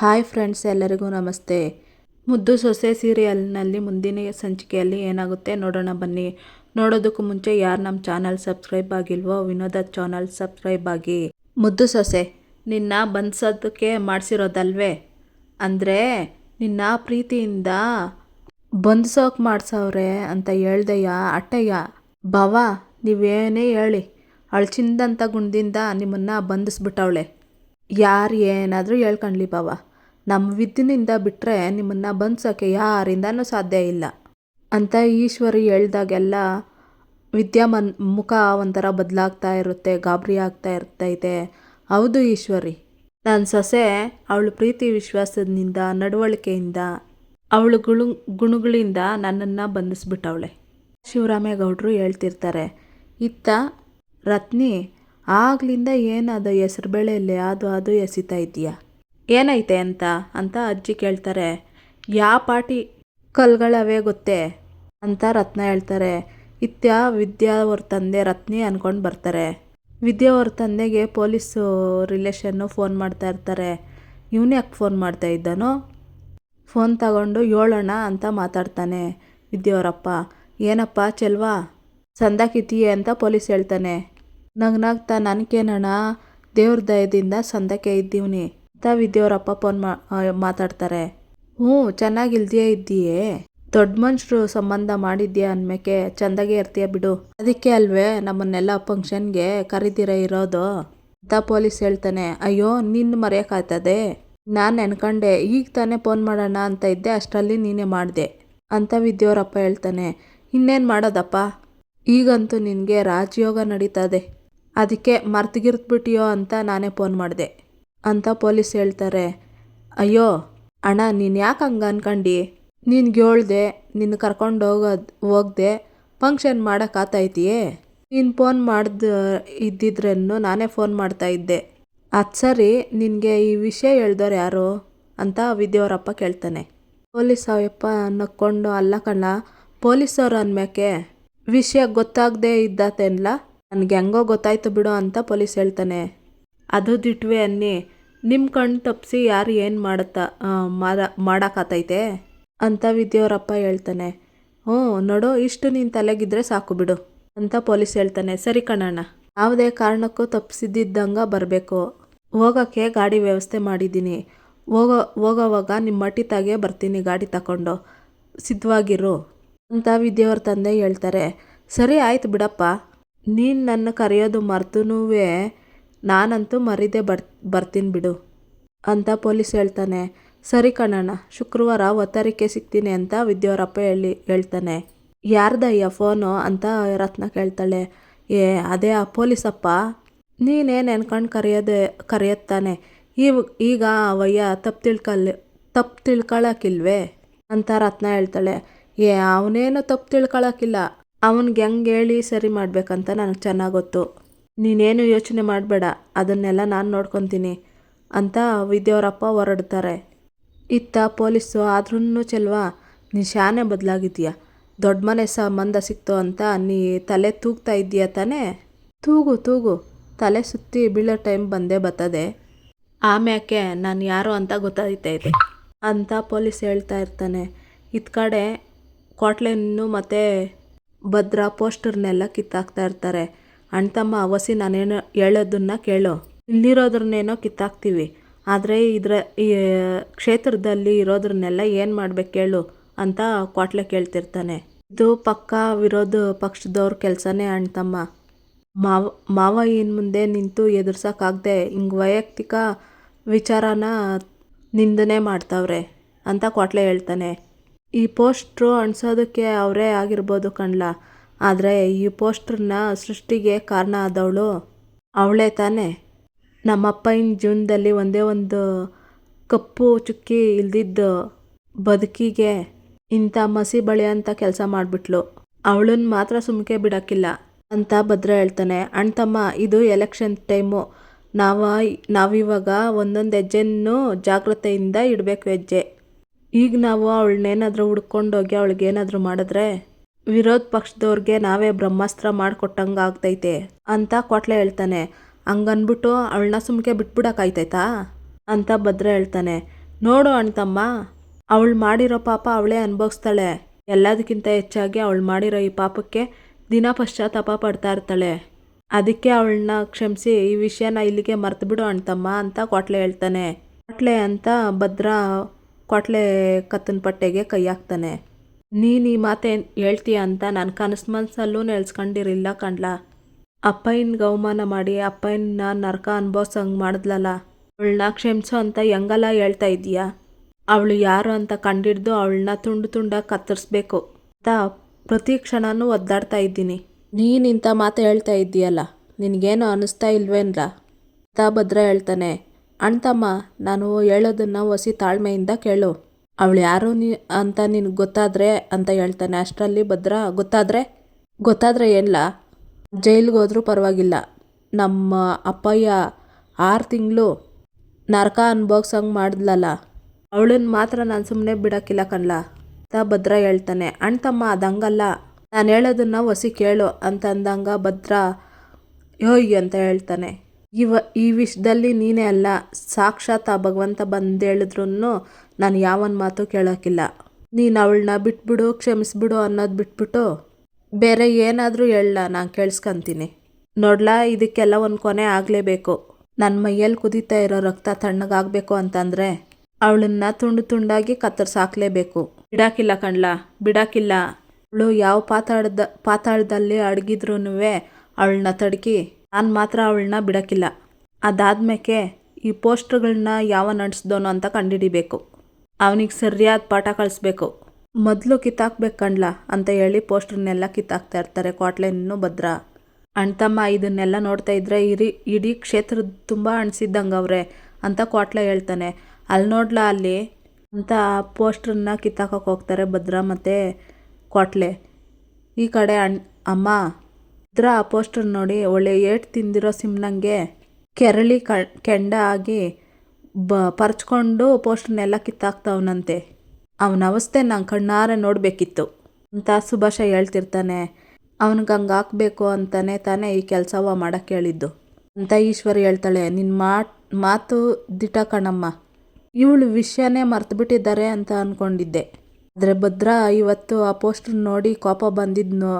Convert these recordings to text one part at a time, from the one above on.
Hi friends, ಎಲ್ಲರಿಗೂ ನಮಸ್ತೆ. ಮುದ್ದು ಸೊಸೆ ಸೀರಿಯಲ್ನಲ್ಲಿ ಮುಂದಿನ ಸಂಚಿಕೆಯಲ್ಲಿ ಏನಾಗುತ್ತೆ ನೋಡೋಣ ಬನ್ನಿ. ನೋಡೋದಕ್ಕೂ ಮುಂಚೆ ಯಾರು ನಮ್ಮ ಚಾನಲ್ ಸಬ್ಸ್ಕ್ರೈಬ್ ಆಗಿಲ್ವೋ ವಿನೋದ ಚಾನಲ್ ಸಬ್ಸ್ಕ್ರೈಬ್ ಆಗಿ. ಮುದ್ದು ಸೊಸೆ, ನಿನ್ನ ಬಂದ್ಸೋದಕ್ಕೆ ಮಾಡಿಸಿರೋದಲ್ವೇ? ಅಂದರೆ ನಿನ್ನ ಪ್ರೀತಿಯಿಂದ ಬಂದ್ಸೋಕೆ ಮಾಡಿಸೋರೆ ಅಂತ ಹೇಳ್ದಯ್ಯ ಅಟ್ಟಯ್ಯ? ಭವ, ನೀವೇನೇ ಹೇಳಿ. ಅಳ್ಚಿಂದಂಥ ಗುಣದಿಂದ ನಿಮ್ಮನ್ನು ಬಂಧಿಸ್ಬಿಟ್ಟವಳೆ ಯಾರು ಏನಾದರೂ ಹೇಳ್ಕೊಂಡ್ಲಿ ಬಾವ ನಮ್ಮ ವಿದ್ಯಿನಿಂದ ಬಿಟ್ಟರೆ ನಿಮ್ಮನ್ನು ಬಂಧಿಸೋಕ್ಕೆ ಯಾರಿಂದನೂ ಸಾಧ್ಯ ಇಲ್ಲ. ಅಂತ ಈಶ್ವರಿ ಹೇಳ್ದಾಗೆಲ್ಲ ವಿದ್ಯಾ ಮನ್, ಮುಖ ಒಂಥರ ಬದಲಾಗ್ತಾ ಇರುತ್ತೆ, ಗಾಬರಿ ಆಗ್ತಾ ಇರ್ತೈತೆ ಹೌದು ಈಶ್ವರಿ. ನನ್ನ ಸೊಸೆ ಅವಳು ಪ್ರೀತಿ ವಿಶ್ವಾಸದಿಂದ, ನಡವಳಿಕೆಯಿಂದ, ಅವಳು ಗುಣ ಗುಣಗಳಿಂದ ನನ್ನನ್ನು ಬಂಧಿಸ್ಬಿಟ್ಟವಳೆ. ಶಿವರಾಮೇಗೌಡರು ಹೇಳ್ತಿರ್ತಾರೆ, ಇತ್ತ ರತ್ನಿ ಆಗ್ಲಿಂದ ಏನಾದ ಹೆಸರು ಬೇಳೆಯಲ್ಲಿ ಅದು ಅದು ಎಸಿತಾ ಇದೆಯಾ ಏನೈತೆ ಅಂತ ಅಂತ ಅಜ್ಜಿ ಕೇಳ್ತಾರೆ. ಯಾ ಪಾಟಿ ಕಲ್ಗಳವೇ ಗೊತ್ತೇ? ಅಂತ ರತ್ನ ಹೇಳ್ತಾರೆ. ಇತ್ಯ ವಿದ್ಯಾವ್ರ ತಂದೆ ರತ್ನಿ ಅಂದ್ಕೊಂಡು ಬರ್ತಾರೆ. ವಿದ್ಯಾವ್ರ ತಂದೆಗೆ ಪೊಲೀಸು ರಿಲೇಷನ್ನು ಫೋನ್ ಮಾಡ್ತಾ ಇರ್ತಾರೆ. ಇವನು ಯಾಕೆ ಫೋನ್ ಮಾಡ್ತಾ ಇದ್ದಾನೋ? ಫೋನ್ ತಗೊಂಡು ಏಳೋಣ ಅಂತ ಮಾತಾಡ್ತಾನೆ ವಿದ್ಯಾವರಪ್ಪ ಏನಪ್ಪ, ಚೆಲ್ವಾ? ಸಂದಕ್ಕಿತೀಯ ಅಂತ ಪೊಲೀಸ್ ಹೇಳ್ತಾನೆ. ನಗ್ನಾಗ್ತಾ ನನಗೇನಣ್ಣ ದೇವ್ರ ದಯದಿಂದ ಸಂದಕ್ಕೆ ಇದ್ದೀವ್ನಿ. ಅಂತ ಅಪ್ಪ ಫೋನ್ ಮಾತಾಡ್ತಾರೆ. ಹ್ಞೂ, ಚೆನ್ನಾಗಿಲ್ದಿಯೇ ಇದ್ದೀಯೇ? ದೊಡ್ಡ ಮನುಷ್ಯರು ಸಂಬಂಧ ಮಾಡಿದ್ಯಾ ಅನ್ಮೇಕೆ ಚಂದಾಗೆ ಇರ್ತೀಯ ಬಿಡು. ಅದಕ್ಕೆ ಅಲ್ವೇ ನಮ್ಮನ್ನೆಲ್ಲ ಫಂಕ್ಷನ್ಗೆ ಕರಿದಿರ ಇರೋದು? ಅಂತ ಪೊಲೀಸ್ ಹೇಳ್ತಾನೆ. ಅಯ್ಯೋ ನಿನ್ನ ಮರೆಯೋಕ್ಕಾಯ್ತದೆ ನಾನು ನೆನ್ಕೊಂಡೆ, ಈಗ ತಾನೇ ಫೋನ್ ಮಾಡೋಣ ಅಂತ ಇದ್ದೆ, ಅಷ್ಟರಲ್ಲಿ ನೀನೇ ಮಾಡಿದೆ, ಅಂತ ವಿದ್ಯೋರಪ್ಪ ಹೇಳ್ತಾನೆ. ಇನ್ನೇನು ಮಾಡೋದಪ್ಪ? ಈಗಂತೂ ನಿನಗೆ ರಾಜಯೋಗ ನಡೀತದೆ. ಅದಕ್ಕೆ ಮರ್ತಿಗಿರ್ತ್ಬಿಟ್ಟಿಯೋ ಅಂತ ನಾನೇ ಫೋನ್ ಮಾಡಿದೆ. ಅಂತ ಪೊಲೀಸ್ ಹೇಳ್ತಾರೆ. ಅಯ್ಯೋ, ಅಣ್ಣ, ನೀನು ಯಾಕೆ ಹಂಗೆ ಅನ್ಕಂಡು? ನಿನ್ಗೆ ಹೇಳ್ದೆ ನಿನ್ನ ಕರ್ಕೊಂಡು ಹೋಗೋದು, ಹೋಗ್ದೆ ಫಂಕ್ಷನ್ ಮಾಡೋಕ್ಕಾತೈತಿಯೇ ನೀನು ಫೋನ್ ಮಾಡ್ದು ಇದ್ದಿದ್ರೂ ನಾನೇ ಫೋನ್ ಮಾಡ್ತಾ ಇದ್ದೆ. ಅದು ಸರಿ, ನಿನಗೆ ಈ ವಿಷಯ ಹೇಳ್ದವ್ರು ಯಾರು? ಅಂತ ವಿದ್ಯಾವರಪ್ಪ ಕೇಳ್ತಾನೆ. ಪೊಲೀಸ್ ಅವಪ್ಪ ನಕ್ಕೊಂಡು, ಅಲ್ಲ ಕಣ್ಣ ಪೊಲೀಸವ್ರು ಅನ್ಮ್ಯಾಕೆ? ವಿಷಯ ಗೊತ್ತಾಗದೆ ಇದ್ದಾತೆನ್ಲ? ನನಗೆ ಹೆಂಗೋ ಗೊತ್ತಾಯ್ತು ಬಿಡು ಅಂತ ಪೊಲೀಸ್ ಹೇಳ್ತಾನೆ. ಅದು ದಿಟ್ವೆ ಅನ್ನಿ ನಿಮ್ಮ ಕಣ್ಣು ತಪ್ಪಿಸಿ ಯಾರು ಏನು ಮಾಡುತ್ತಾ ಮಾಡ ಮಾಡೋಕ್ಕಾತೈತೆ ಅಂತ ವಿದ್ಯಾವರಪ್ಪ ಹೇಳ್ತಾನೆ. ಹ್ಞೂ, ನೋಡು, ಇಷ್ಟು ನೀನು ತಲೆಗಿದ್ರೆ ಸಾಕು ಬಿಡು, ಅಂತ ಪೊಲೀಸ್ ಹೇಳ್ತಾನೆ. ಸರಿ ಕಣಣ್ಣ, ಯಾವುದೇ ಕಾರಣಕ್ಕೂ ತಪ್ಪಿಸಿದ್ದಂಗೆ ಬರಬೇಕು. ಹೋಗೋಕ್ಕೆ ಗಾಡಿ ವ್ಯವಸ್ಥೆ ಮಾಡಿದ್ದೀನಿ. ಹೋಗೋ, ಹೋಗೋವಾಗ ನಿಮ್ಮ ಮಟ್ಟಿತಾಗೆ ಬರ್ತೀನಿ, ಗಾಡಿ ತಗೊಂಡು ಸಿದ್ಧವಾಗಿರು, ಅಂತ ವಿದ್ಯಾವ್ರ ತಂದೆ ಹೇಳ್ತಾರೆ. ಸರಿ, ಆಯ್ತು ಬಿಡಪ್ಪ. ನೀನು ನನ್ನ ಕರೆಯೋದು ಮರ್ತನೂ ನಾನಂತೂ ಮರಿದೆ ಬರ್, ಬರ್ತೀನಿ ಬಿಡು ಅಂತ ಪೊಲೀಸ್ ಹೇಳ್ತಾನೆ. ಸರಿ ಕಣಣ್ಣ, ಶುಕ್ರವಾರ ಒತ್ತಾರಿಕೆ ಸಿಗ್ತೀನಿ ಅಂತ ವಿದ್ಯಾವರಪ್ಪ ಹೇಳಿ, ಹೇಳ್ತಾನೆ. ಯಾರ್ದಯ್ಯ ಫೋನು ಅಂತ ರತ್ನ ಕೇಳ್ತಾಳೆ. ಏ, ಅದೇ ಆ ಪೊಲೀಸಪ್ಪ? ನೀನೇನು ಅನ್ಕೊಂಡು ಕರೆಯೋದೆ, ಕರೆಯುತ್ತಾನೆ? ಇವ್ ಈಗ ಅವಯ್ಯ ತಪ್ಪು ತಿಳ್ಕಲ್ ತಪ್ಪು ತಿಳ್ಕೊಳಕ್ಕಿಲ್ವೇ ಅಂತ ರತ್ನ ಹೇಳ್ತಾಳೆ. ಏ, ಅವನೇನು ತಪ್ಪು ತಿಳ್ಕೊಳಕ್ಕಿಲ್ಲ ಅವನಿಗೆ ಹೆಂಗೆ ಹೇಳಿ ಸರಿ ಮಾಡಬೇಕಂತ ನನಗೆ ಚೆನ್ನಾಗಿ ಗೊತ್ತು. ನೀನೇನು ಯೋಚನೆ ಮಾಡಬೇಡ, ಅದನ್ನೆಲ್ಲ ನಾನು ನೋಡ್ಕೊತೀನಿ ಅಂತ ವಿದ್ಯಾವರಪ್ಪ ಹೊರಡ್ತಾರೆ. ಇತ್ತ ಪೊಲೀಸು ಆದ್ರೂ ಚೆಲ್ವಾ ನೀ ಶಾನೆ ಬದಲಾಗಿದ್ದೀಯ ದೊಡ್ಡ ಮನೆ ಸಂಬಂಧ ಸಿಕ್ತು ಅಂತ ನೀ ತಲೆ ತೂಗ್ತಾ ಇದ್ದೀಯ ತಾನೇ? ತೂಗು ತೂಗು, ತಲೆ ಸುತ್ತಿ ಬೀಳೋ ಟೈಮ್ ಬಂದೇ ಬತ್ತದೆ ಆಮ್ಯಾಕೆ ನಾನು ಯಾರು ಅಂತ ಗೊತ್ತಾಯ್ತೈತೆ ಅಂತ ಪೊಲೀಸ್ ಹೇಳ್ತಾ ಇರ್ತಾನೆ. ಇತ್ ಕಡೆ ಕೋಟ್ಲೆನ್ನು ಮತ್ತು ಭದ್ರಾ ಪೋಸ್ಟರ್ನೆಲ್ಲ ಕಿತ್ತಾಕ್ತಾ ಇರ್ತಾರೆ. ಅಣ್ತಮ್ಮ ಅವಸಿ ನಾನೇನು ಹೇಳೋದನ್ನ ಕೇಳು. ಇಲ್ಲಿರೋದ್ರನ್ನೇನೋ ಕಿತ್ತಾಕ್ತೀವಿ. ಆದರೆ ಇದರ ಈ ಕ್ಷೇತ್ರದಲ್ಲಿ ಇರೋದ್ರನ್ನೆಲ್ಲ ಏನು ಮಾಡ್ಬೇಕು ಕೇಳು ಅಂತ ಕ್ವಾಟ್ಲೆ ಕೇಳ್ತಿರ್ತಾನೆ. ಇದು ಪಕ್ಕ ವಿರೋಧ ಪಕ್ಷದವ್ರ ಕೆಲಸನೇ ಅಣ್ತಮ್ಮ. ಮಾವ ಮಾವ ಏನು ಮುಂದೆ ನಿಂತು ಎದುರ್ಸೋಕ್ಕಾಗದೆ ಹಿಂಗೆ ವೈಯಕ್ತಿಕ ವಿಚಾರನ ನಿಂದನೆ ಮಾಡ್ತಾವ್ರೆ ಅಂತ ಕ್ವಾಟ್ಲೆ ಹೇಳ್ತಾನೆ. ಈ ಪೋಸ್ಟ್ರು ಅಣಿಸೋದಕ್ಕೆ ಅವರೇ ಆಗಿರ್ಬೋದು ಕಣ್ಲ. ಆದರೆ ಈ ಪೋಸ್ಟರ್ನ ಸೃಷ್ಟಿಗೆ ಕಾರಣ ಆದವಳು ಅವಳೇ ತಾನೇ. ನಮ್ಮಪ್ಪನ ಜೀವನದಲ್ಲಿ ಒಂದೇ ಒಂದು ಕಪ್ಪು ಚುಕ್ಕಿ ಇಲ್ದಿದ್ದು ಬದುಕಿಗೆ ಇಂಥ ಮಸಿ ಬಳಿಯಂಥ ಕೆಲಸ ಮಾಡಿಬಿಟ್ಲು. ಅವಳನ್ನ ಮಾತ್ರ ಸುಮ್ಮಕೆ ಬಿಡೋಕ್ಕಿಲ್ಲ ಅಂತ ಭದ್ರ ಹೇಳ್ತಾನೆ. ಅಣ್ಣ ತಮ್ಮ, ಇದು ಎಲೆಕ್ಷನ್ ಟೈಮು. ನಾವು ನಾವಿವಾಗ ಒಂದೊಂದು ಹೆಜ್ಜೆನೂ ಜಾಗ್ರತೆಯಿಂದ ಇಡಬೇಕು ಹೆಜ್ಜೆ. ಈಗ ನಾವು ಅವಳನ್ನೇನಾದರೂ ಹುಡ್ಕೊಂಡೋಗಿ ಅವಳಿಗೇನಾದರೂ ಮಾಡಿದ್ರೆ ವಿರೋಧ ಪಕ್ಷದವ್ರಿಗೆ ನಾವೇ ಬ್ರಹ್ಮಾಸ್ತ್ರ ಮಾಡಿಕೊಟ್ಟಂಗೆ ಆಗ್ತೈತೆ ಅಂತ ಕೊಟ್ಲೆ ಹೇಳ್ತಾನೆ. ಹಂಗನ್ಬಿಟ್ಟು ಅವಳನ್ನ ಸುಮ್ಕೆ ಬಿಟ್ಬಿಡೋಕ್ಕಾಯ್ತೈತಾ? ಅಂತ ಭದ್ರ ಹೇಳ್ತಾನೆ. ನೋಡು ಅಣ್ತಮ್ಮ, ಅವಳು ಮಾಡಿರೋ ಪಾಪ ಅವಳೇ ಅನುಭವಿಸ್ತಾಳೆ. ಎಲ್ಲದಕ್ಕಿಂತ ಹೆಚ್ಚಾಗಿ ಅವಳು ಮಾಡಿರೋ ಈ ಪಾಪಕ್ಕೆ ದಿನ ಪಶ್ಚಾತ್ತಾಪ ಪಡ್ತಾ ಇರ್ತಾಳೆ. ಅದಕ್ಕೆ ಅವಳನ್ನ ಕ್ಷಮಿಸಿ ಈ ವಿಷಯನ ಇಲ್ಲಿಗೆ ಮರ್ತು ಬಿಡು ಅಣ್ತಮ್ಮ ಅಂತ ಕೊಟ್ಲೆ ಹೇಳ್ತಾನೆ. ಕೊಟ್ಲೆ ಅಂತ ಭದ್ರ ಕೊಟ್ಲೆ ಕತ್ತನ ಪಟ್ಟೆಗೆ ಕೈ ಹಾಕ್ತಾನೆ. ನೀನು ಈ ಮಾತೆ ಹೇಳ್ತೀಯ ಅಂತ ನಾನು ಕನಸು ಮನಸ್ಸಲ್ಲೂ ನೆಲೆಸ್ಕೊಂಡಿರಿಲ್ಲ ಕಂಡ್ಲ ಅಪ್ಪಯ್ಯನ ಗೌಮಾನ ಮಾಡಿ ಅಪ್ಪಯ್ಯನ ನರಕ ಅನ್ಭವ್ಸಂಗೆ ಮಾಡಿದ್ಲಲ್ಲ ಅವಳನ್ನ ಕ್ಷಮಿಸು ಅಂತ ಹೆಂಗಲ್ಲ ಹೇಳ್ತಾ ಇದೀಯಾ ಅವಳು ಯಾರು ಅಂತ ಕಂಡಿಡ್ದು ಅವಳನ್ನ ತುಂಡು ತುಂಡಾಗಿ ಕತ್ತರಿಸ್ಬೇಕು. ಅಂತ ಪ್ರತಿ ಕ್ಷಣನೂ ಒದ್ದಾಡ್ತಾ ಇದ್ದೀನಿ. ನೀನು ಇಂಥ ಮಾತು ಹೇಳ್ತಾ ಇದ್ದೀಯಲ್ಲ, ನಿನಗೇನು ಅನ್ನಿಸ್ತಾ ಇಲ್ವೇನ್ಲ? ಅಂತ ಭದ್ರ ಹೇಳ್ತಾನೆ. ಅಣ್ತಮ್ಮ ನಾನು ಹೇಳೋದನ್ನು ಒಸಿ ತಾಳ್ಮೆಯಿಂದ ಕೇಳು. ಅವಳು ಯಾರು ನೀ ಅಂತ ನಿನಗೆ ಗೊತ್ತಾದರೆ ಅಂತ ಹೇಳ್ತಾನೆ. ಅಷ್ಟರಲ್ಲಿ ಭದ್ರ, ಗೊತ್ತಾದರೆ? ಗೊತ್ತಾದರೆ ಏನಿಲ್ಲ ಜೈಲಿಗೆ ಹೋದರೂ ಪರವಾಗಿಲ್ಲ. ನಮ್ಮ ಅಪ್ಪಯ್ಯ ಆರು ತಿಂಗಳು ನರಕ ಅನ್ಭೋಗ್ಸಂಗೆ ಮಾಡಿದ್ಲಲ್ಲ ಅವಳನ್ನ ಮಾತ್ರ ನಾನು ಸುಮ್ಮನೆ ಬಿಡೋಕ್ಕಿಲ್ಲ ಕಣ್ಲ. ಅಂತ ಭದ್ರ ಹೇಳ್ತಾನೆ. ಅಣ್ಣ ತಮ್ಮ ಹಂಗಲ್ಲ ನಾನು ಹೇಳೋದನ್ನ ಒಸಿ ಕೇಳು ಅಂತ ಅಂದಂಗ ಭದ್ರ, ಯೋಯ್ ಅಂತ ಹೇಳ್ತಾನೆ. ಇವ, ಈ ವಿಷಯದಲ್ಲಿ ನೀನೇ ಅಲ್ಲ. ಸಾಕ್ಷಾತ್ ಆ ಭಗವಂತ ಬಂದು ಹೇಳಿದ್ರು ನಾನು ಯಾವನ ಮಾತು ಕೇಳೋಕ್ಕಿಲ್ಲ ನೀನು ಅವಳನ್ನ ಬಿಟ್ಬಿಡು, ಕ್ಷಮಿಸ್ಬಿಡು ಅನ್ನೋದು ಬಿಟ್ಬಿಟ್ಟು ಬೇರೆ ಏನಾದರೂ ಹೇಳಲ್ಲ, ನಾನು ಕೇಳಿಸ್ಕೊಂತೀನಿ. ನೋಡ್ಲಾ, ಇದಕ್ಕೆಲ್ಲ ಒಂದು ಕೊನೆ ಆಗಲೇಬೇಕು. ನನ್ನ ಮೈಯಲ್ಲಿ ಕುದೀತಾ ಇರೋ ರಕ್ತ ತಣ್ಣಗಾಗಬೇಕು ಅಂತಂದರೆ ಅವಳನ್ನ ತುಂಡು ತುಂಡಾಗಿ ಕತ್ತರಿಸಾಕ್ಲೇಬೇಕು. ಬಿಡಾಕಿಲ್ಲ ಕಣ್ಲ, ಬಿಡಾಕಿಲ್ಲ. ಅವಳು ಯಾವ ಪಾತಾಳದ, ಪಾತಾಳದಲ್ಲಿ ಅಡಗಿದ್ರೂ ಅವಳನ್ನ ತಡಕಿ ನಾನು ಮಾತ್ರ ಅವಳನ್ನ ಬಿಡೋಕ್ಕಿಲ್ಲ ಅದಾದ್ಮೇಕೆ ಈ ಪೋಸ್ಟ್ಗಳನ್ನ ಯಾವ ನಡೆಸ್ದೋನು ಅಂತ ಕಂಡುಹಿಡಿಬೇಕು ಅವನಿಗೆ ಸರಿಯಾದ ಪಾಠ ಕಳಿಸ್ಬೇಕು. ಮೊದಲು ಕಿತ್ತಾಕ್ಬೇಕು ಕಣ್ಲ, ಅಂತ ಹೇಳಿ ಪೋಸ್ಟ್ರನ್ನೆಲ್ಲ ಕಿತ್ತಾಕ್ತಾ ಇರ್ತಾರೆ ಕ್ವಾಟ್ಲೆನ್ನು ಭದ್ರ. ಅಣ್ತಮ್ಮ ಇದನ್ನೆಲ್ಲ ನೋಡ್ತಾ ಇದ್ರೆ ಇರಿ, ಇಡೀ ಕ್ಷೇತ್ರದ ತುಂಬ ಅಣಿಸಿದ್ದಂಗೆ ಅವ್ರೆ, ಅಂತ ಕ್ವಾಟ್ಲೆ ಹೇಳ್ತಾನೆ. ಅಲ್ಲಿ ನೋಡ್ಲಾ ಅಲ್ಲಿ? ಅಂತ ಪೋಸ್ಟ್ರನ್ನ ಕಿತ್ತಾಕಕ್ಕೆ ಹೋಗ್ತಾರೆ ಭದ್ರ ಮತ್ತು ಕ್ವಾಟ್ಲೆ. ಈ ಕಡೆ ಅಣ್, ಅಮ್ಮ, ಭದ್ರ ಆ ಪೋಸ್ಟರ್ ನೋಡಿ ಒಳ್ಳೆ ಏಟ್ ತಿಂದಿರೋ ಸಿಮ್ನಂಗೆ ಕೆರಳಿ ಕ, ಕೆಂಡ ಆಗಿ ಬ, ಪರ್ಚ್ಕೊಂಡು ಪೋಸ್ಟರ್ನೆಲ್ಲ ಕಿತ್ತಾಕ್ತವನಂತೆ. ಅವನ ಅವಸ್ಥೆ ನಾನು ಕಣ್ಣಾರೆ ನೋಡಬೇಕಿತ್ತು. ಅಂತ ಸುಭಾಷ ಹೇಳ್ತಿರ್ತಾನೆ, ಅವನಿಗೆ ಹಂಗೆ ಹಾಕ್ಬೇಕು ಅಂತಾನೆ ತಾನೇ ಈ ಕೆಲಸವ ಮಾಡೋಕ್ಕೆ ಹೇಳಿದ್ದು. ಅಂತ ಈಶ್ವರಿ ಹೇಳ್ತಾಳೆ ನಿನ್ನ ಮಾತು ಮಾತು ದಿಟ ಕಣಮ್ಮ. ಇವಳು ವಿಷಯನೇ ಮರ್ತು ಬಿಟ್ಟಿದ್ದಾರೆ ಅಂತ ಅಂದ್ಕೊಂಡಿದ್ದೆ ಆದರೆ ಭದ್ರ ಇವತ್ತು ಆ ಪೋಸ್ಟರ್ ನೋಡಿ ಕೋಪ ಬಂದಿದ್ದು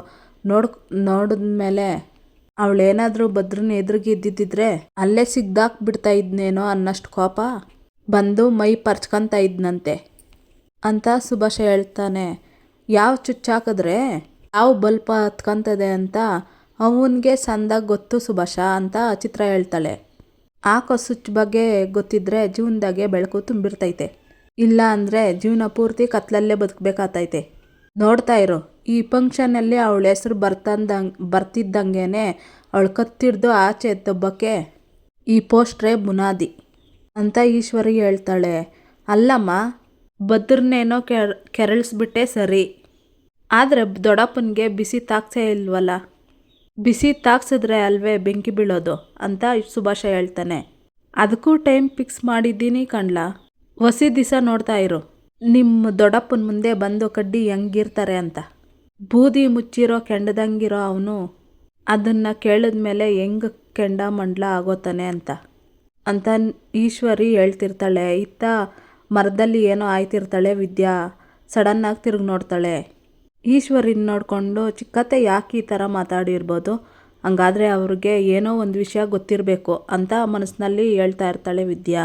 ನೋಡ್, ನೋಡಿದ್ಮೇಲೆ ಅವಳೇನಾದರೂ ಭದ್ರನ ಎದುರಿಗೆ ಇದ್ದಿದ್ದಿದ್ರೆ ಅಲ್ಲೇ ಸಿಗ್ದಾಕ್ ಬಿಡ್ತಾ ಇದ್ನೇನೋ ಅನ್ನಷ್ಟು ಕೋಪ. ಬಂದು ಮೈ ಪರ್ಚ್ಕೊಂತ ಇದ್ನಂತೆ. ಅಂತ ಸುಭಾಷ ಹೇಳ್ತಾನೆ, ಯಾವ ಚುಚ್ಚಾಕಿದ್ರೆ ಯಾವ ಬಲ್ಪ ಹತ್ಕೊಂತದೆ ಅಂತ ಅವನಿಗೆ ಸಂದಾಗ ಗೊತ್ತು ಸುಭಾಷ ಅಂತ ಚಿತ್ರ ಹೇಳ್ತಾಳೆ. ಹಾಕೋ ಸ್ವಿಚ್ ಬಗ್ಗೆ ಗೊತ್ತಿದ್ರೆ ಜೀವನದಾಗೆ ಬೆಳಕು ತುಂಬಿರ್ತೈತೆ. ಇಲ್ಲ ಅಂದರೆ ಜೀವನ ಪೂರ್ತಿ ಕತ್ಲಲ್ಲೇ ಬದುಕಬೇಕಾತೈತೆ. ನೋಡ್ತಾ ಇರು. ಈ ಫಂಕ್ಷನಲ್ಲಿ ಅವಳ ಹೆಸರು ಬರ್ತಂದಂಗೆ ಬರ್ತಿದ್ದಂಗೆ ಅವಳು ಕತ್ತಿಡ್ದು ಆಚೆ ಎತ್ತೊಬ್ಬಕ್ಕೆ ಈ ಪೋಸ್ಟ್ರೇ ಬುನಾದಿ. ಅಂತ ಈಶ್ವರಿ ಹೇಳ್ತಾಳೆ, ಅಲ್ಲಮ್ಮ, ಭದ್ರನೇನೋ ಕೆರ್, ಕೆರಳಿಸ್ಬಿಟ್ಟೆ ಸರಿ. ಆದರೆ ದೊಡ್ಡಪ್ಪನಿಗೆ ಬಿಸಿ ತಾಕ್ಸೇ ಇಲ್ವಲ್ಲ? ಬಿಸಿ ತಾಕ್ಸಿದ್ರೆ ಅಲ್ವೇ ಬೆಂಕಿ ಬೀಳೋದು? ಅಂತ ಸುಭಾಷ ಹೇಳ್ತಾನೆ. ಅದಕ್ಕೂ ಟೈಮ್ ಫಿಕ್ಸ್ ಮಾಡಿದ್ದೀನಿ ಕಣ್ಲಾ. ಹೊಸಿ ದಿವಸ ನೋಡ್ತಾ ಇರು. ನಿಮ್ಮ ದೊಡ್ಡಪ್ಪನ ಮುಂದೆ ಬಂದು ಕಡ್ಡಿ ಹೆಂಗಿರ್ತಾರೆ ಅಂತ. ಬೂದಿ ಮುಚ್ಚಿರೋ ಕೆಂಡದಂಗಿರೋ ಅವನು ಅದನ್ನು ಕೇಳಿದ್ಮೇಲೆ ಹೆಂಗೆ ಕೆಂಡ ಮಂಡಲ ಆಗೋತಾನೆ ಅಂತ. ಅಂತ ಈಶ್ವರಿ ಹೇಳ್ತಿರ್ತಾಳೆ, ಇತ್ತ ಮರದಲ್ಲಿ ಏನೋ ಆಯ್ತಿರ್ತಾಳೆ ವಿದ್ಯಾ ಸಡನ್ನಾಗಿ ತಿರುಗಿ ನೋಡ್ತಾಳೆ. ಈಶ್ವರಿನ ನೋಡಿಕೊಂಡು, ಚಿಕ್ಕತ್ತೆ ಯಾಕೆ ಈ ಥರ ಮಾತಾಡಿರ್ಬೋದು? ಹಂಗಾದರೆ ಅವ್ರಿಗೆ ಏನೋ ಒಂದು ವಿಷಯ ಗೊತ್ತಿರಬೇಕು ಅಂತ ಮನಸ್ಸಿನಲ್ಲಿ ಹೇಳ್ತಾ ಇರ್ತಾಳೆ ವಿದ್ಯಾ.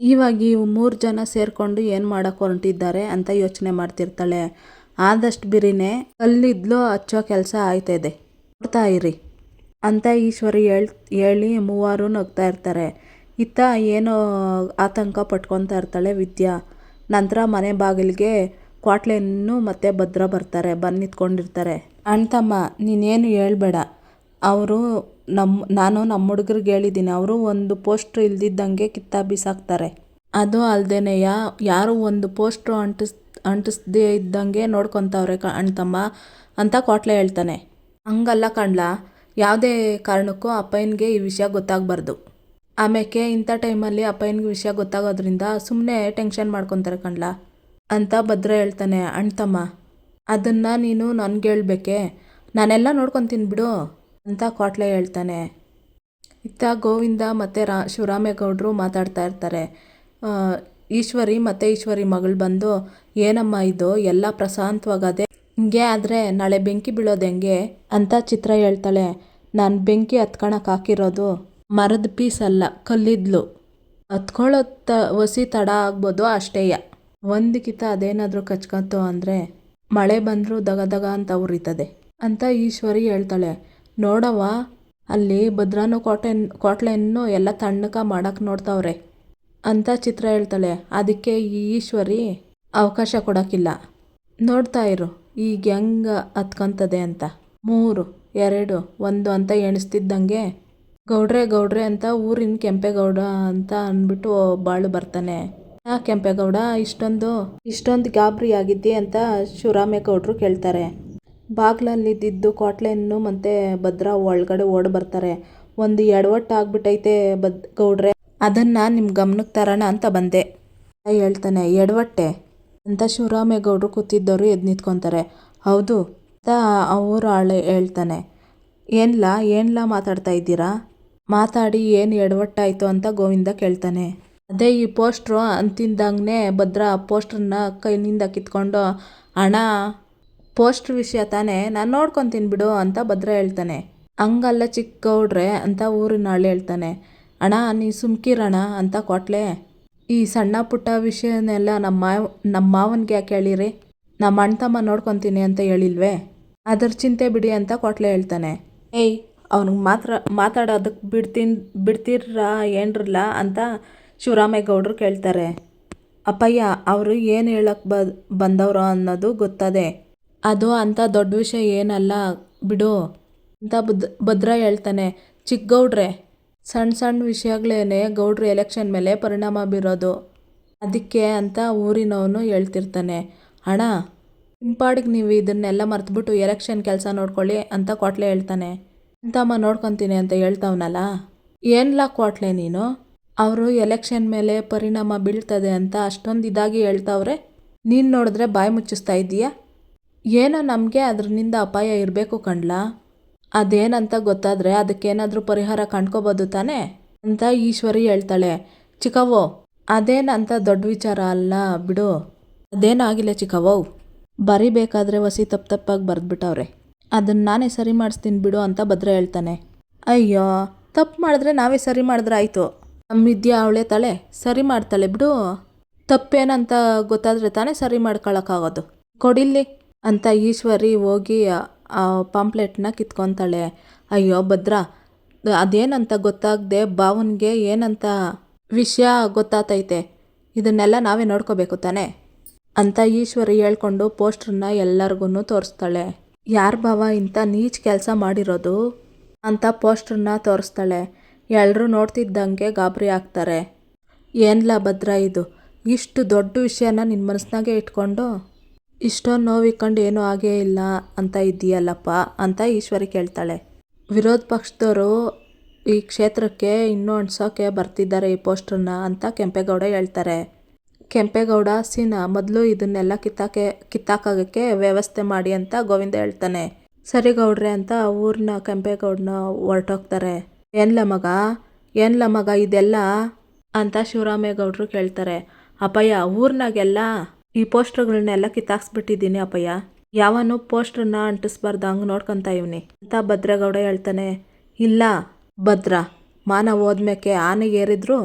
ಇವಾಗ ಇವು ಮೂರು ಜನ ಸೇರಿಕೊಂಡು ಏನು ಮಾಡೋಕ್ಕೆ ಹೊರಟಿದ್ದಾರೆ ಅಂತ ಯೋಚನೆ ಮಾಡ್ತಿರ್ತಾಳೆ. ಆದಷ್ಟು ಬಿರಿನೇ ಕಲ್ಲಿದ್ಲು ಹಚ್ಚೋ ಕೆಲಸ ಆಯ್ತದೆ. ನೋಡ್ತಾ ಇರಿ. ಅಂತ ಈಶ್ವರಿ ಹೇಳ್, ಹೇಳಿ ಮೂವರು ನಗ್ತಾ ಇರ್ತಾರೆ. ಇತ್ತ ಏನೋ ಆತಂಕ ಪಟ್ಕೊತಾ ಇರ್ತಾಳೆ ವಿದ್ಯಾ. ನಂತರ ಮನೆ ಬಾಗಿಲಿಗೆ ಕ್ವಾಟ್ಲೆನ್ನು ಮತ್ತೆ ಭದ್ರ ಬರ್ತಾರೆ, ಬಂದು ನಿಂತ್ಕೊಂಡಿರ್ತಾರೆ. ಅಣ್ತಮ್ಮ ನೀನೇನು ಹೇಳ್ಬೇಡ. ಅವರು ನಮ್ಮ ನಾನು ನಮ್ಮ ಹುಡುಗರಿಗೆ ಹೇಳಿದ್ದೀನಿ ಅವರು ಒಂದು ಪೋಸ್ಟ್ರು ಇಲ್ದಿದ್ದಂಗೆ ಕಿತ್ತ ಬಿಸಾಕ್ತಾರೆ. ಅದು ಅಲ್ಲದೇನೆಯ ಯಾರು ಒಂದು ಪೋಸ್ಟ್ರು ಅಂಟಿಸ್ ಅಂಟಿಸ್ದೇ ಇದ್ದಂಗೆ ನೋಡ್ಕೊತಾವ್ರೆ ಅಣ್ತಮ್ಮ ಅಂತ ಕೋಟ್ಲೆ ಹೇಳ್ತಾನೆ. ಹಂಗಲ್ಲ ಕಣ್ಲ, ಯಾವುದೇ ಕಾರಣಕ್ಕೂ ಅಪ್ಪಯ್ಯನಿಗೆ ಈ ವಿಷಯ ಗೊತ್ತಾಗಬಾರ್ದು. ಆಮೇಲೆ ಇಂಥ ಟೈಮಲ್ಲಿ ಅಪ್ಪಯ್ಯನಿಗೆ ವಿಷಯ ಗೊತ್ತಾಗೋದ್ರಿಂದ ಸುಮ್ಮನೆ ಟೆನ್ಷನ್ ಮಾಡ್ಕೊತಾರೆ ಕಣ್ಲ ಅಂತ ಭದ್ರ ಹೇಳ್ತಾನೆ ಅಣ್ತಮ್ಮ ಅದನ್ನು ನೀನು ನನಗೆ ಹೇಳ್ಬೇಕೆ ನಾನೆಲ್ಲ ನೋಡ್ಕೊತೀನಿ ಬಿಡು ಅಂತ ಕೋಟ್ಲೆ ಹೇಳ್ತಾನೆ. ಇತ್ತ ಗೋವಿಂದ ಮತ್ತು ರಾ ಶಿವರಾಮೇಗೌಡರು ಮಾತಾಡ್ತಾ ಇರ್ತಾರೆ. ಈಶ್ವರಿ ಮತ್ತು ಈಶ್ವರಿ ಮಗಳು ಬಂದು, ಏನಮ್ಮ ಇದು? ಎಲ್ಲ ಪ್ರಶಾಂತವಾಗದೆ ಹಿಂಗೆ ಆದರೆ ನಾಳೆ ಬೆಂಕಿ ಬೀಳೋದು ಹೆಂಗೆ? ಅಂತ ಚಿತ್ರ ಹೇಳ್ತಾಳೆ. ನಾನು ಬೆಂಕಿ ಹತ್ಕೊಳಕ್ಕೆ ಹಾಕಿರೋದು ಮರದ ಪೀಸ್ ಅಲ್ಲ, ಕಲ್ಲಿದ್ಲು. ಹತ್ಕೊಳ್ಳೋ ತ ಒಸಿ ತಡ ಆಗ್ಬೋದು ಅಷ್ಟೇಯ. ಒಂದಕ್ಕಿಂತ ಅದೇನಾದರೂ ಕಚ್ಕತ್ತು ಅಂದರೆ ಮಳೆ ಬಂದರೂ ದಗ ದಗ ಅಂತ ಉರಿತದೆ ಅಂತ ಈಶ್ವರಿ ಹೇಳ್ತಾಳೆ. ನೋಡವ್ವ, ಅಲ್ಲಿ ಭದ್ರಾನು ಕೋಟೆ ಕೋಟ್ಲೆಯನ್ನು ಎಲ್ಲ ತಣ್ಣಕ ಮಾಡೋಕೆ ನೋಡ್ತಾವ್ರೆ. ಅಂತ ಚಿತ್ರ ಹೇಳ್ತಾಳೆ. ಅದಕ್ಕೆ ಈಶ್ವರಿ ಅವಕಾಶ ಕೊಡೋಕ್ಕಿಲ್ಲ. ನೋಡ್ತಾ ಇರು, ಈಗ ಹೆಂಗೆ ಹತ್ಕೊಂತದೆ ಅಂತ. ಮೂರು, ಎರಡು, ಒಂದು ಅಂತ ಎಣಿಸ್ತಿದ್ದಂಗೆ ಗೌಡ್ರೆ ಗೌಡ್ರೆ ಅಂತ ಊರಿನ ಕೆಂಪೇಗೌಡ ಅಂತ ಅಂದ್ಬಿಟ್ಟು ಬಾಳು ಬರ್ತಾನೆ. ಆ ಕೆಂಪೇಗೌಡ, ಇಷ್ಟೊಂದು ಇಷ್ಟೊಂದು ಗಾಬರಿ ಆಗಿದ್ದಿ ಅಂತ ಶಿವರಾಮೇಗೌಡರು ಕೇಳ್ತಾರೆ. ಬಾಗ್ಲಲ್ಲಿದ್ದಿದ್ದು ಕೋಟ್ಲೆಯನ್ನು ಮತ್ತು ಭದ್ರಾ ಒಳಗಡೆ ಓಡ್ ಬರ್ತಾರೆ. ಒಂದು ಎಡವಟ್ಟು ಆಗ್ಬಿಟ್ಟೈತೆ ಬದ್, ಗೌಡ್ರೆ. ಅದನ್ನು ನಿಮ್ಮ ಗಮನಕ್ಕೆ ತರೋಣ ಅಂತ ಬಂದೆ. ಹೇಳ್ತಾನೆ, ಎಡವಟ್ಟೆ. ಅಂತ ಶಿವರಾಮೇಗೌಡರು ಕೂತಿದ್ದವರು ಎದ್ದು ನಿಂತ್ಕೊತಾರೆ. ಹೌದು. ಅಂತ ಅವರು ಆಳೆ ಹೇಳ್ತಾನೆ, ಏನ್ಲ ಏನ್ಲ ಮಾತಾಡ್ತಾ ಇದ್ದೀರಾ? ಮಾತಾಡಿ, ಏನು ಎಡವಟ್ಟಾಯಿತು ಅಂತ ಗೋವಿಂದ ಕೇಳ್ತಾನೆ. ಅದೇ ಈ ಪೋಸ್ಟ್ರು ಅಂತಿದ್ದಂಗೆ ಭದ್ರ ಪೋಸ್ಟ್ರನ್ನ ಕೈನಿಂದ ಕಿತ್ಕೊಂಡು ಹಣ ಪೋಸ್ಟ್ರ್ ವಿಷಯ ತಾನೇ, ನಾನು ನೋಡ್ಕೊತೀನಿ ಬಿಡು ಅಂತ ಭದ್ರ ಹೇಳ್ತಾನೆ. ಹಂಗಲ್ಲ ಚಿಕ್ಕ ಗೌಡ್ರೆ ಅಂತ ಊರಿನ ಆಳು ಹೇಳ್ತಾನೆ. ಅಣ್ಣ, ನೀ ಸುಮ್ಕಿರಣ ಅಂತ ಕೊಟ್ಲೆ. ಈ ಸಣ್ಣ ಪುಟ್ಟ ವಿಷಯನೆಲ್ಲ ನಮ್ಮ ನಮ್ಮ ಮಾವನ್ಗೆ ಯಾಕೆ ಹೇಳಿರಿ? ನಮ್ಮ ಅಣ್ಣ ತಮ್ಮ ನೋಡ್ಕೊತೀನಿ ಅಂತ ಹೇಳಿಲ್ವೇ? ಅದ್ರ ಚಿಂತೆ ಬಿಡಿ ಅಂತ ಕೊಟ್ಲೆ ಹೇಳ್ತಾನೆ. ಏಯ್, ಅವ್ನಿಗೆ ಮಾತ್ರ ಮಾತಾಡೋದಕ್ಕೆ ಬಿಡ್ತೀನಿ, ಬಿಡ್ತೀರ ಏನ್ರಲ್ಲ ಅಂತ ಶಿವರಾಮೇಗೌಡರು ಕೇಳ್ತಾರೆ. ಅಪ್ಪಯ್ಯ, ಅವರು ಏನು ಹೇಳಕ್ಕೆ ಬ, ಬಂದವರು ಅನ್ನೋದು ಗೊತ್ತದೆ. ಅದು ಅಂಥ ದೊಡ್ಡ ವಿಷಯ ಏನಲ್ಲ, ಬಿಡು ಅಂತ ಬುದ್, ಭದ್ರ ಹೇಳ್ತಾನೆ. ಚಿಕ್ಕ ಗೌಡ್ರೆ ಸಣ್ಣ ಸಣ್ಣ ವಿಷಯಗಳೇನೆ ಗೌಡ್ರು ಎಲೆಕ್ಷನ್ ಮೇಲೆ ಪರಿಣಾಮ ಬೀರೋದು. ಅದಕ್ಕೆ ಅಂತ ಊರಿನವನು ಹೇಳ್ತಿರ್ತಾನೆ. ಹಣ ಹಿಂಪಾಡಿಗೆ ನೀವು ಇದನ್ನೆಲ್ಲ ಮರ್ತ್ಬಿಟ್ಟು ಎಲೆಕ್ಷನ್ ಕೆಲಸ ನೋಡ್ಕೊಳ್ಳಿ ಅಂತ ಕೊಟ್ಲೆ ಹೇಳ್ತಾನೆ. ಅಂತಮ್ಮ ನೋಡ್ಕೊತೀನಿ ಅಂತ ಹೇಳ್ತಾವನಲ್ಲ. ಏನ್ಲ ಕೊಟ್ಲೆ ನೀನು? ಅವರು ಎಲೆಕ್ಷನ್ ಮೇಲೆ ಪರಿಣಾಮ ಬೀಳ್ತದೆ ಅಂತ ಅಷ್ಟೊಂದು ಇದಾಗಿ ಹೇಳ್ತಾವ್ರೆ. ನೀನು ನೋಡಿದ್ರೆ ಬಾಯಿ ಮುಚ್ಚಿಸ್ತಾ ಇದ್ದೀಯಾ? ಏನೋ ನಮಗೆ ಅದರಿಂದ ಅಪಾಯ ಇರಬೇಕು ಕಣ್ಲಾ? ಅದೇನಂತ ಗೊತ್ತಾದರೆ ಅದಕ್ಕೇನಾದರೂ ಪರಿಹಾರ ಕಂಡ್ಕೋಬೋದು ತಾನೇ? ಅಂತ ಈಶ್ವರಿ ಹೇಳ್ತಾಳೆ. ಚಿಕವೋ ಅದೇನಂತ ದೊಡ್ಡ ವಿಚಾರ ಅಲ್ಲ ಬಿಡು. ಅದೇನಾಗಿಲ್ಲ ಚಿಕವೋ ಬರಿಬೇಕಾದ್ರೆ ವಸಿ ತಪ್ಪು ತಪ್ಪಾಗಿ ಬರೆದ್ಬಿಟ್ಟವ್ರೆ. ಅದನ್ನ ನಾನೇ ಸರಿ ಮಾಡಿಸ್ತೀನಿ ಬಿಡು ಅಂತ ಭದ್ರ ಹೇಳ್ತಾನೆ. ಅಯ್ಯೋ, ತಪ್ಪು ಮಾಡಿದ್ರೆ ನಾವೇ ಸರಿ ಮಾಡಿದ್ರೆ ಆಯಿತು. ನಮ್ಮಿದ್ಯಾ ಅವಳೆ ತಾಳೆ ಸರಿ ಮಾಡ್ತಾಳೆ ಬಿಡು. ತಪ್ಪೇನಂತ ಗೊತ್ತಾದರೆ ತಾನೇ ಸರಿ ಮಾಡ್ಕೊಳಕ್ಕಾಗೋದು. ಕೊಡಿಲ್ಲಿ ಅಂತ ಈಶ್ವರಿ ಹೋಗಿ ಪಾಂಪ್ಲೆಟ್ನ ಕಿತ್ಕೊತಾಳೆ. ಅಯ್ಯೋ ಭದ್ರ, ಅದೇನಂತ ಗೊತ್ತಾಗದೆ ಭಾವನಿಗೆ ಏನಂತ ವಿಷಯ ಗೊತ್ತಾತೈತೆ. ಇದನ್ನೆಲ್ಲ ನಾವೇ ನೋಡ್ಕೋಬೇಕು ತಾನೆ? ಅಂತ ಈಶ್ವರಿ ಹೇಳ್ಕೊಂಡು ಪೋಸ್ಟ್ರನ್ನ ಎಲ್ಲರಿಗೂ ತೋರಿಸ್ತಾಳೆ. ಯಾರ ಭಾವ ಇಂಥ ನೀಚ್ ಕೆಲಸ ಮಾಡಿರೋದು? ಅಂತ ಪೋಸ್ಟ್ರನ್ನ ತೋರಿಸ್ತಾಳೆ. ಎಲ್ಲರೂ ನೋಡ್ತಿದ್ದಂಗೆ ಗಾಬರಿ ಆಗ್ತಾರೆ. ಏನ್ಲ ಭದ್ರ ಇದು? ಇಷ್ಟು ದೊಡ್ಡ ವಿಷಯನ ನಿನ್ನ ಮನಸ್ಸಿನಾಗೆ ಇಟ್ಕೊಂಡು? ಇಷ್ಟೊಂದು ನೋವಿಕೊಂಡು ಏನೂ ಆಗೇ ಇಲ್ಲ ಅಂತ ಇದೆಯಲ್ಲಪ್ಪ ಅಂತ ಈಶ್ವರಿ ಕೇಳ್ತಾಳೆ. ವಿರೋಧ ಪಕ್ಷದವರು ಈ ಕ್ಷೇತ್ರಕ್ಕೆ ಇನ್ನೂ ಅಣಿಸೋಕೆ ಬರ್ತಿದ್ದಾರೆ ಈ ಪೋಸ್ಟರ್ನ ಅಂತ ಕೆಂಪೇಗೌಡ ಹೇಳ್ತಾರೆ. ಕೆಂಪೇಗೌಡ, ಸೀನಾ, ಮೊದಲು ಇದನ್ನೆಲ್ಲ ಕಿತ್ತಾಕೆ, ಕಿತ್ತಾಕೋಕ್ಕೆ ವ್ಯವಸ್ಥೆ ಮಾಡಿ ಅಂತ ಗೋವಿಂದ ಹೇಳ್ತಾನೆ. ಸರಿ ಗೌಡ್ರೆ ಅಂತ ಊರಿನ ಕೆಂಪೇಗೌಡನ ಹೊರಟೋಗ್ತಾರೆ. ಏನ್ಲ ಮಗ? ಏನ್ಲ ಮಗ ಇದೆಲ್ಲ? ಅಂತ ಶಿವರಾಮೇಗೌಡರು ಕೇಳ್ತಾರೆ. ಅಪ್ಪಯ್ಯ, ಊರ್ನಾಗೆಲ್ಲ? ಈ ಪೋಸ್ಟರ್ಗಳನ್ನೆಲ್ಲ ಕಿತ್ತಾಕ್ಸ್ಬಿಟ್ಟಿದ್ದೀನಿ ಅಪ್ಪಯ್ಯ. ಯಾವನು ಪೋಸ್ಟರ್ನ ಅಂಟಿಸ್ಬಾರ್ದು, ಹಂಗೆ ನೋಡ್ಕೊಂತ ಇವ್ನಿ. ಅಂತ ಭದ್ರಗೌಡ ಹೇಳ್ತಾನೆ, ಇಲ್ಲ ಭದ್ರ, ಮಾನ ಹೋದ್ಮೇಕೆ ಆನೆ ಏರಿದ್ರು?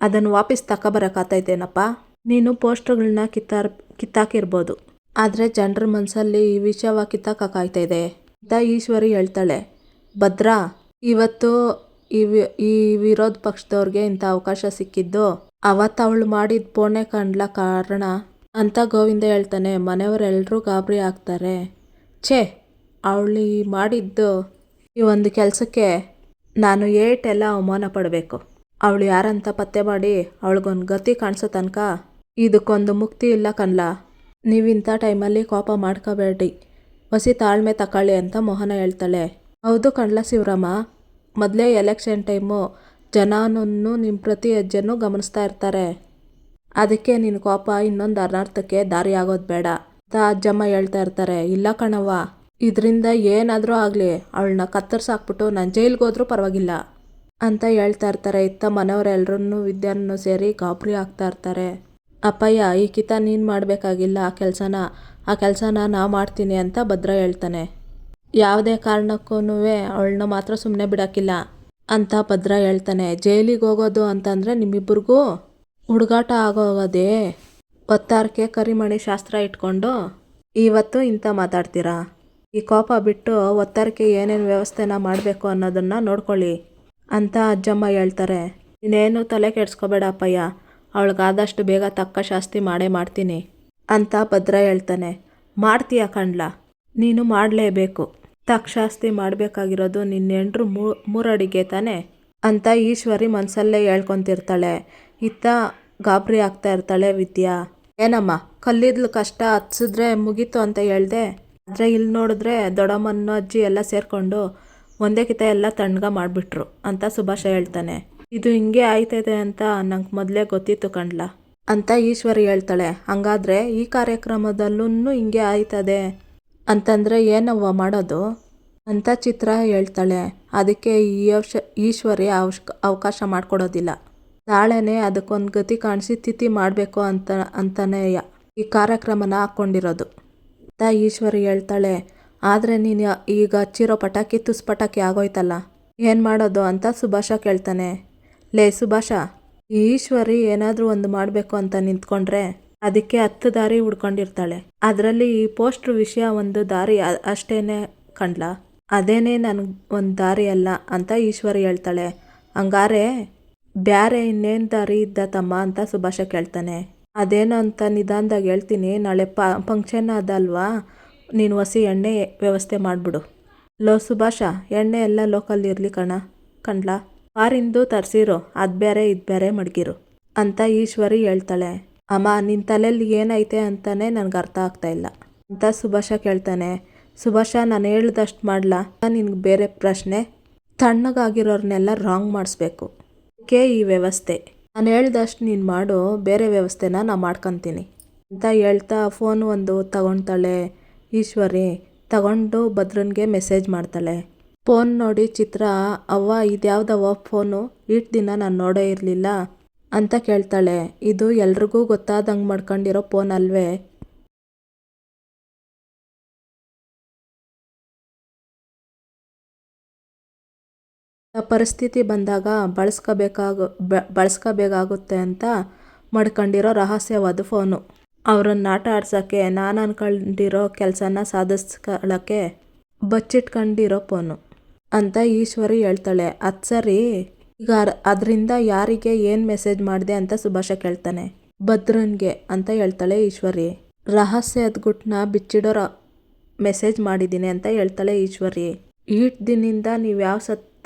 ಅದನ್ನು ವಾಪಸ್ ತಗೊಬರಕ್ಕಾತೈತೇನಪ್ಪ ನೀನು ಪೋಸ್ಟರ್ಗಳನ್ನ ಕಿತ್ತಾರ್, ಕಿತ್ತಾಕಿರ್ಬೋದು. ಆದರೆ ಜನರ ಮನಸ್ಸಲ್ಲಿ ಈ ವಿಷಯವ ಕಿತ್ತಾಕಾಯ್ತಾಯಿದೆ ಅಂತ ಈಶ್ವರಿ ಹೇಳ್ತಾಳೆ. ಭದ್ರಾ, ಇವತ್ತು ಈ ಈ ವಿರೋಧ ಪಕ್ಷದವ್ರಿಗೆ ಇಂಥ ಅವಕಾಶ ಸಿಕ್ಕಿದ್ದು, ಅವತ್ತು ಅವಳು ಮಾಡಿದ ಪೋಣೆ ಕಂಡ್ಲ ಕಾರಣ ಅಂತ ಗೋವಿಂದ ಹೇಳ್ತಾನೆ ಮನೆಯವರೆಲ್ಲರೂ ಗಾಬರಿ ಆಗ್ತಾರೆ. ಛೇ, ಅವಳು ಮಾಡಿದ್ದು ಈ ಒಂದು ಕೆಲಸಕ್ಕೆ ನಾನು ಏಟೆಲ್ಲ ಅವಮಾನ ಪಡಬೇಕು. ಅವಳು ಯಾರಂತ ಪತ್ತೆ ಮಾಡಿ ಅವಳಿಗೊಂದು ಗತಿ ಕಾಣಿಸೋ ತನಕ ಇದಕ್ಕೊಂದು ಮುಕ್ತಿ ಇಲ್ಲ ಕಣ್ಲ. ನೀವಿಂಥ ಟೈಮಲ್ಲಿ ಕೋಪ ಮಾಡ್ಕೋಬೇಡಿ. ಹೊಸಿ ತಾಳ್ಮೆ ತಕೊಳ್ಳಿ ಅಂತ ಮೋಹನ ಹೇಳ್ತಾಳೆ. ಹೌದು ಕಣ್ಲ ಶಿವರಾಮ, ಮೊದಲೇ ಎಲೆಕ್ಷನ್ ಟೈಮು ಜನನನ್ನು ನಿಮ್ಮ ಪ್ರತಿ ಹೆಜ್ಜೆನೂ ಗಮನಿಸ್ತಾ ಇರ್ತಾರೆ. ಅದಕ್ಕೆ ನಿನ್ನ ಕೋಪ ಇನ್ನೊಂದು ಅನರ್ಥಕ್ಕೆ ದಾರಿ ಆಗೋದು ಬೇಡ. ಅಂತ ಅಜ್ಜಮ್ಮ ಹೇಳ್ತಾ ಇರ್ತಾರೆ. ಇಲ್ಲ ಕಣವ್ವ, ಇದರಿಂದ ಏನಾದರೂ ಆಗಲಿ, ಅವಳನ್ನ ಕತ್ತರಿಸಾಕ್ಬಿಟ್ಟು ನಾನು ಜೈಲಿಗೆ ಹೋದ್ರೂ ಪರವಾಗಿಲ್ಲ ಅಂತ ಹೇಳ್ತಾ ಇರ್ತಾರೆ. ಇತ್ತ ಮನೆಯವರೆಲ್ಲರೂ ವಿದ್ಯಾನು ಸೇರಿ ಗಾಬರಿ ಆಗ್ತಾ ಇರ್ತಾರೆ. ಅಪ್ಪಯ್ಯ, ಈ ಕಿತ ನೀನು ಮಾಡಬೇಕಾಗಿಲ್ಲ ಆ ಕೆಲಸನ. ಆ ಕೆಲಸನ ನಾ ಮಾಡ್ತೀನಿ ಅಂತ ಭದ್ರ ಹೇಳ್ತಾನೆ. ಯಾವುದೇ ಕಾರಣಕ್ಕೂ ಅವಳನ್ನ ಮಾತ್ರ ಸುಮ್ಮನೆ ಬಿಡೋಕ್ಕಿಲ್ಲ ಅಂತ ಭದ್ರ ಹೇಳ್ತಾನೆ. ಜೈಲಿಗೆ ಹೋಗೋದು ಅಂತಂದರೆ ನಿಮ್ಮಿಬ್ಬರಿಗೂ ಹುಡುಗಾಟ ಆಗೋಗೋದೇ ಒತ್ತಾರಕ್ಕೆ ಕರಿಮಣಿ ಶಾಸ್ತ್ರ ಇಟ್ಕೊಂಡು ಇವತ್ತು ಇಂಥ ಮಾತಾಡ್ತೀರಾ? ಈ ಕೋಪ ಬಿಟ್ಟು ಒತ್ತಾರಕ್ಕೆ ಏನೇನು ವ್ಯವಸ್ಥೆನ ಮಾಡಬೇಕು ಅನ್ನೋದನ್ನು ನೋಡ್ಕೊಳ್ಳಿ ಅಂತ ಅಜ್ಜಮ್ಮ ಹೇಳ್ತಾರೆ. ನೀನೇನು ತಲೆ ಕೆಡಿಸ್ಕೋಬೇಡ ಅಪ್ಪಯ್ಯ. ಅವಳಿಗಾದಷ್ಟು ಬೇಗ ತಕ್ಕ ಶಾಸ್ತಿ ಮಾಡೇ ಮಾಡ್ತೀನಿ ಅಂತ ಭದ್ರ ಹೇಳ್ತಾನೆ. ಮಾಡ್ತೀಯ ಕಣ್ಲ? ನೀನು ಮಾಡಲೇಬೇಕು. ತಕ್ಕ ಶಾಸ್ತಿ ಮಾಡಬೇಕಾಗಿರೋದು ನಿನ್ನೆಂಡ್ರು ಮೂರಡಿಗೆ ತಾನೆ ಅಂತ ಈಶ್ವರಿ ಮನಸ್ಸಲ್ಲೇ ಹೇಳ್ಕೊತಿರ್ತಾಳೆ. ಇತ್ತ ಗಾಬರಿ ಆಗ್ತಾ ಇರ್ತಾಳೆ ವಿದ್ಯಾ. ಏನಮ್ಮ, ಕಲ್ಲಿದ್ಲು ಕಷ್ಟ, ಹತ್ಸಿದ್ರೆ ಮುಗೀತು ಅಂತ ಹೇಳ್ದೆ? ಆದರೆ ಇಲ್ಲಿ ನೋಡಿದ್ರೆ ದೊಡ್ಡಮ್ಮನ ಅಜ್ಜಿ ಎಲ್ಲ ಸೇರಿಕೊಂಡು ಒಂದೇ ಕಿತ ಎಲ್ಲ ತಣ್ಣಗ ಮಾಡಿಬಿಟ್ರು ಅಂತ ಸುಭಾಷ ಹೇಳ್ತಾನೆ. ಇದು ಹಿಂಗೆ ಆಯ್ತದೆ ಅಂತ ನಂಗೆ ಮೊದಲೇ ಗೊತ್ತಿತ್ತು ಕಣ್ಲ. ಅಂತ ಈಶ್ವರಿ ಹೇಳ್ತಾಳೆ. ಹಂಗಾದ್ರೆ ಈ ಕಾರ್ಯಕ್ರಮದಲ್ಲೂ ಹಿಂಗೆ ಆಯ್ತದೆ? ಅಂತಂದರೆ ಏನವ್ವ ಮಾಡೋದು? ಅಂತ ಚಿತ್ರ ಹೇಳ್ತಾಳೆ. ಅದಕ್ಕೆ ಈ ಅವಶ ಈಶ್ವರಿ ಅವಶ್ ಅವಕಾಶ ಮಾಡಿಕೊಡೋದಿಲ್ಲ. ನಾಳೆನೇ ಅದಕ್ಕೊಂದು ಗತಿ ಕಾಣಿಸಿ ತಿಥಿ ಮಾಡಬೇಕು ಅಂತ, ಅಂತಾನೆ ಈ ಕಾರ್ಯಕ್ರಮನ ಹಾಕ್ಕೊಂಡಿರೋದು ಅಂತ ಈಶ್ವರಿ ಹೇಳ್ತಾಳೆ, ಆದರೆ ನೀನು ಈಗ ಹಚ್ಚಿರೋ ಪಟಾಕಿ ತುಸ್ ಪಟಾಕಿ ಆಗೋಯ್ತಲ್ಲ, ಏನು ಮಾಡೋದು? ಅಂತ ಸುಭಾಷ ಕೇಳ್ತಾನೆ. ಲೇ ಸುಭಾಷ, ಈಶ್ವರಿ ಏನಾದರೂ ಒಂದು ಮಾಡಬೇಕು ಅಂತ ನಿಂತ್ಕೊಂಡ್ರೆ ಅದಕ್ಕೆ ಹತ್ತು ದಾರಿ ಹುಡ್ಕೊಂಡಿರ್ತಾಳೆ. ಅದರಲ್ಲಿ ಈ ಪೋಸ್ಟ್ರ್ ವಿಷಯ ಒಂದು ದಾರಿ ಅಷ್ಟೇ ಅಷ್ಟೇನೆ ಕಂಡ್ಲ? ಅದೇನೇ ನನಗೆ ಒಂದು ದಾರಿ ಅಲ್ಲ, ಅಂತ ಈಶ್ವರಿ ಹೇಳ್ತಾಳೆ. ಹಂಗಾರೆ ಬ್ಯಾರೆ ಇನ್ನೇನು ದಾರಿ ಇದ್ದ ತಮ್ಮ ಅಂತ ಸುಭಾಷ ಕೇಳ್ತಾನೆ. ಅದೇನು ಅಂತ ನಿಧಾನದಾಗ ಹೇಳ್ತೀನಿ, ನಾಳೆ ಪ ಫಂಕ್ಷನ್ ಅದಲ್ವಾ? ನೀನು ಹೊಸಿ ಎಣ್ಣೆ ವ್ಯವಸ್ಥೆ ಮಾಡಿಬಿಡು. ಲೋ ಸುಭಾಷ, ಎಣ್ಣೆ ಎಲ್ಲ ಲೋಕಲ್ ಇರಲಿ ಕಣ ಕಣ್ಲಾ ಫಾರಿಂದು ತರಿಸಿರು, ಅದು ಬೇರೆ ಇದು ಬೇರೆ ಮಡಗಿರು ಅಂತ ಈಶ್ವರಿ ಹೇಳ್ತಾಳೆ. ಅಮ್ಮ ನಿನ್ನ ತಲೆಯಲ್ಲಿ ಏನೈತೆ ಅಂತಾನೆ ನನಗೆ ಅರ್ಥ ಆಗ್ತಾ ಇಲ್ಲ ಅಂತ ಸುಭಾಷ ಕೇಳ್ತಾನೆ. ಸುಭಾಷ, ನಾನು ಹೇಳ್ದಷ್ಟು ಮಾಡ್ಲಾ? ನಿನಗೆ ಬೇರೆ ಪ್ರಶ್ನೆ? ತಣ್ಣಗಾಗಿರೋರ್ನೆಲ್ಲ ರಾಂಗ್ ಮಾಡಿಸ್ಬೇಕು. ಅದಕ್ಕೆ ಈ ವ್ಯವಸ್ಥೆ. ನಾನು ಹೇಳ್ದಷ್ಟು ನೀನು ಮಾಡು, ಬೇರೆ ವ್ಯವಸ್ಥೆನ ನಾನು ಮಾಡ್ಕೊತೀನಿ. ಅಂತ ಹೇಳ್ತಾ ಫೋನ್ ಒಂದು ತಗೊಳ್ತಾಳೆ ಈಶ್ವರಿ. ತಗೊಂಡು ಭದ್ರನ್ಗೆ ಮೆಸೇಜ್ ಮಾಡ್ತಾಳೆ. ಫೋನ್ ನೋಡಿ, ಚಿತ್ರ, ಅವ್ವ ಇದ್ಯಾವ್ದವ್ವ ಫೋನು ಇಷ್ಟು ದಿನ ನಾನು ನೋಡೇ ಇರಲಿಲ್ಲ. ಅಂತ ಕೇಳ್ತಾಳೆ. ಇದು ಎಲ್ರಿಗೂ ಗೊತ್ತಾದಂಗೆ ಮಾಡ್ಕೊಂಡಿರೋ ಫೋನ್ ಅಲ್ವೇ. ಪರಿಸ್ಥಿತಿ ಬಂದಾಗ ಬಳಸ್ಕೋಬೇಕಾಗು ಬಳಸ್ಕೋಬೇಕಾಗುತ್ತೆ ಅಂತ ಮಾಡ್ಕೊಂಡಿರೋ ರಹಸ್ಯವಾದ ಫೋನು. ಅವ್ರನ್ನ ಆಟ ಆಡ್ಸೋಕ್ಕೆ ನಾನು ಅಂದ್ಕೊಂಡಿರೋ ಕೆಲಸನ ಸಾಧಿಸ್ಕೊಳ್ಳೋಕ್ಕೆ ಬಚ್ಚಿಟ್ಕೊಂಡಿರೋ ಫೋನು ಅಂತ ಈಶ್ವರಿ ಹೇಳ್ತಾಳೆ. ಅದು ಸರಿ, ಈಗ ಅದರಿಂದ ಯಾರಿಗೆ ಏನು ಮೆಸೇಜ್ ಮಾಡಿದೆ ಅಂತ ಸುಭಾಷ ಕೇಳ್ತಾನೆ. ಭದ್ರನ್ಗೆ ಅಂತ ಹೇಳ್ತಾಳೆ ಈಶ್ವರಿ. ರಹಸ್ಯದ ಗುಟ್ನ ಬಿಚ್ಚಿಡೋ ಮೆಸೇಜ್ ಮಾಡಿದ್ದೀನಿ ಅಂತ ಹೇಳ್ತಾಳೆ ಈಶ್ವರಿ. ಈಟ್ ದಿನದಿಂದ ನೀವು ಯಾವ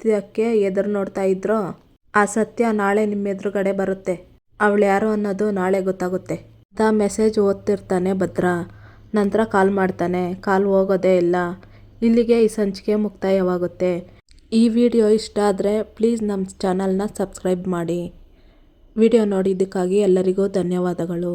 ಸತ್ಯಕ್ಕೆ ಎದುರು ನೋಡ್ತಾ ಇದ್ರೋ, ಆ ಸತ್ಯ ನಾಳೆ ನಿಮ್ಮ ಎದುರುಗಡೆ ಬರುತ್ತೆ. ಅವಳು ಯಾರು ಅನ್ನೋದು ನಾಳೆ ಗೊತ್ತಾಗುತ್ತೆ. ಅಂತ ಮೆಸೇಜ್ ಓದ್ತಿರ್ತಾನೆ ಭದ್ರ. ನಂತರ ಕಾಲ್ ಮಾಡ್ತಾನೆ. ಕಾಲ್ ಹೋಗೋದೇ ಇಲ್ಲ. ಇಲ್ಲಿಗೆ ಈ ಸಂಚಿಕೆ ಮುಕ್ತಾಯವಾಗುತ್ತೆ. ಈ ವಿಡಿಯೋ ಇಷ್ಟ ಆದರೆ ಪ್ಲೀಸ್ ನಮ್ಮ ಚಾನಲ್ನ ಸಬ್ಸ್ಕ್ರೈಬ್ ಮಾಡಿ. ವಿಡಿಯೋ ನೋಡಿದ್ದಕ್ಕಾಗಿ ಎಲ್ಲರಿಗೂ ಧನ್ಯವಾದಗಳು.